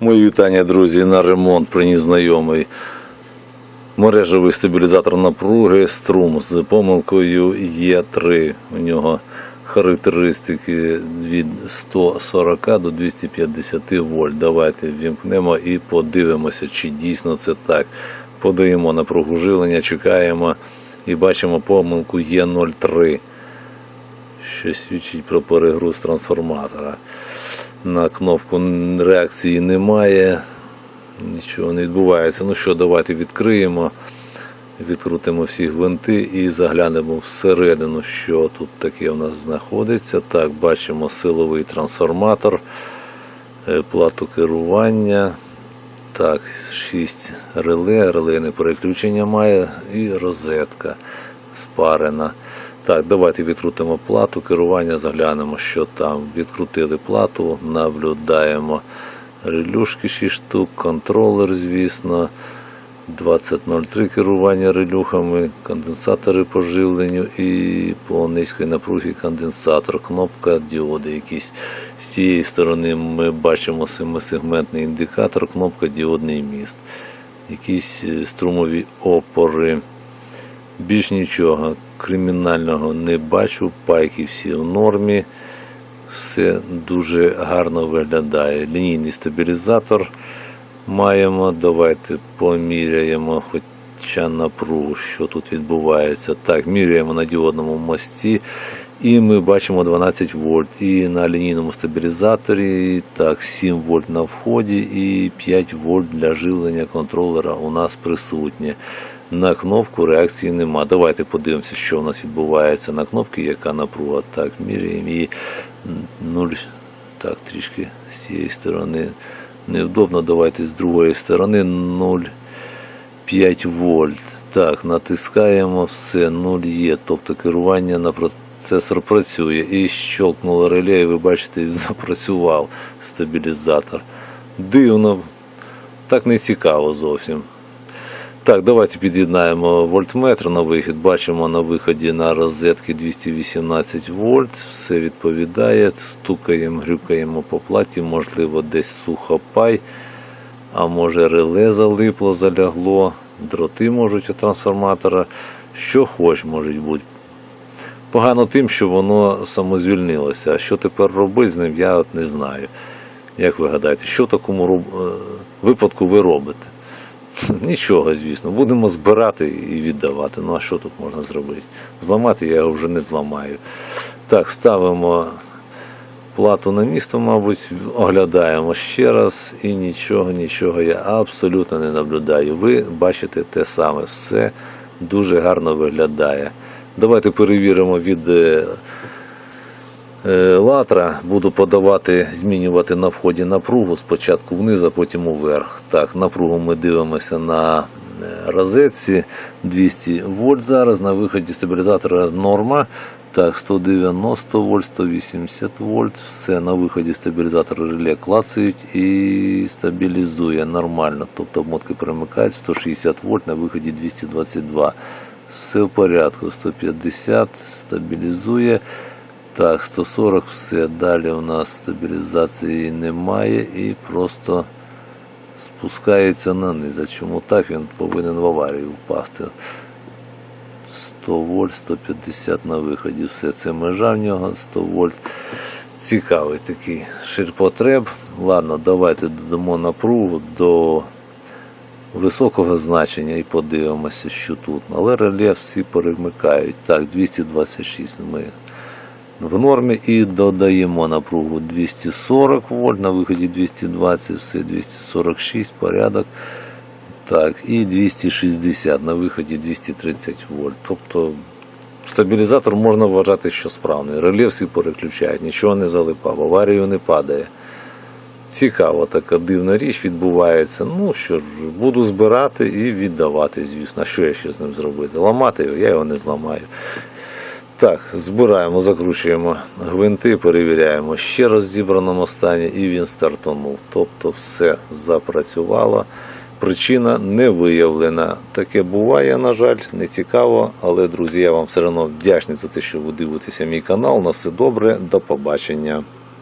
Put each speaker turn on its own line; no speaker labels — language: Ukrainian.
Мої вітання, друзі, на ремонт приніс знайомий мережевий стабілізатор напруги струм з помилкою Е3. У нього характеристики від 140 до 250 вольт. Давайте вімкнемо і подивимося, чи дійсно це так. Подаємо напругу живлення, чекаємо і бачимо помилку Е03, що свідчить про перегруз трансформатора. На кнопку реакції немає, нічого не відбувається. Ну що, давайте відкриємо, відкрутимо всі гвинти і заглянемо всередину, що тут таке у нас знаходиться. Так, бачимо силовий трансформатор, е, плату керування. Так, 6 реле, релейне переключення має і розетка спарена. Так, давайте відкрутимо плату керування, заглянемо, що там. Відкрутили плату, наблюдаємо релюшки 6 штук, контролер, звісно. 2003 керування релюхами, конденсатори по живленню і по низької напругі конденсатор, кнопка діоди якісь. З цієї сторони ми бачимо семисегментний індикатор, кнопка діодний міст. Якісь е, струмові опори. Більш нічого кримінального не бачу, пайки всі в нормі. Все дуже гарно виглядає. Лінійний стабілізатор маємо. Давайте поміряємо хоча напругу, що тут відбувається. Так, міряємо на діодному мості. І ми бачимо 12 вольт. І на лінійному стабілізаторі так, 7 вольт на вході і 5 вольт для живлення контролера у нас присутнє. На кнопку реакції нема. Давайте подивимося, що у нас відбувається на кнопці, яка напруга. Так, міряємо її 0. Так, трішки з цієї сторони невдобно. Давайте з другої сторони 0,5 вольт. Так, натискаємо все, 0 є. Тобто керування на процесор працює. І щелкнуло реле, і ви бачите, запрацював стабілізатор. Дивно, так не цікаво зовсім. Так, давайте під'єднаємо вольтметр на вихід. Бачимо на виході на розетки 218 вольт. Все відповідає. Стукаємо, грюкаємо по платі, можливо, десь сухопай, а може реле залипло, залягло, дроти можуть від трансформатора. Що хоч можуть бути. Погано тим, що воно самозвільнилося. А що тепер робити з ним, я от не знаю. Як ви гадаєте, що в такому е, випадку ви робите? Нічого, звісно, будемо збирати і віддавати. Ну а що тут можна зробити? Зламати я його вже не зламаю. Так, ставимо плату на місто, мабуть, оглядаємо ще раз і нічого, нічого я абсолютно не наблюдаю. Ви бачите те саме, все дуже гарно виглядає. Давайте перевіримо від е, латра. Буду подавати, змінювати на вході напругу спочатку вниз, а потім уверх. Так, напругу ми дивимося на е, розетці 200 вольт зараз. На виході стабілізатора норма. Так, 190 вольт, 180 вольт. Все на виході стабілізатора реле клацають і стабілізує нормально. Тобто обмотки перемикають 160 вольт, на виході 222. Все в порядку. 150 стабілізує. Так, 140 все. Далі у нас стабілізації немає і просто спускається на низ. А чому так? Він повинен в аварію впасти. 100 вольт, 150 на виході. Все це межа в нього, 100 вольт. Цікавий такий ширпотреб. Ладно, давайте додамо напругу до високого значення і подивимося, що тут. Але реле всі перемикають. Так, 226 ми в нормі і додаємо напругу 240 вольт, на виході 220, все 246 порядок. Так, і 260 на виході 230 вольт. Тобто стабілізатор можна вважати, що справний. Реле всі переключають, нічого не залипав, аварію не падає. Цікава така дивна річ відбувається. Ну що ж, буду збирати і віддавати, звісно. Що я ще з ним зробити? Ламати його, я його не зламаю. Так, збираємо, закручуємо гвинти, перевіряємо ще раз в зібраному стані, і він стартонув. Тобто все запрацювало. Причина не виявлена. Таке буває, на жаль, не цікаво. Але, друзі, я вам все одно вдячний за те, що ви дивитеся мій канал. На все добре, до побачення.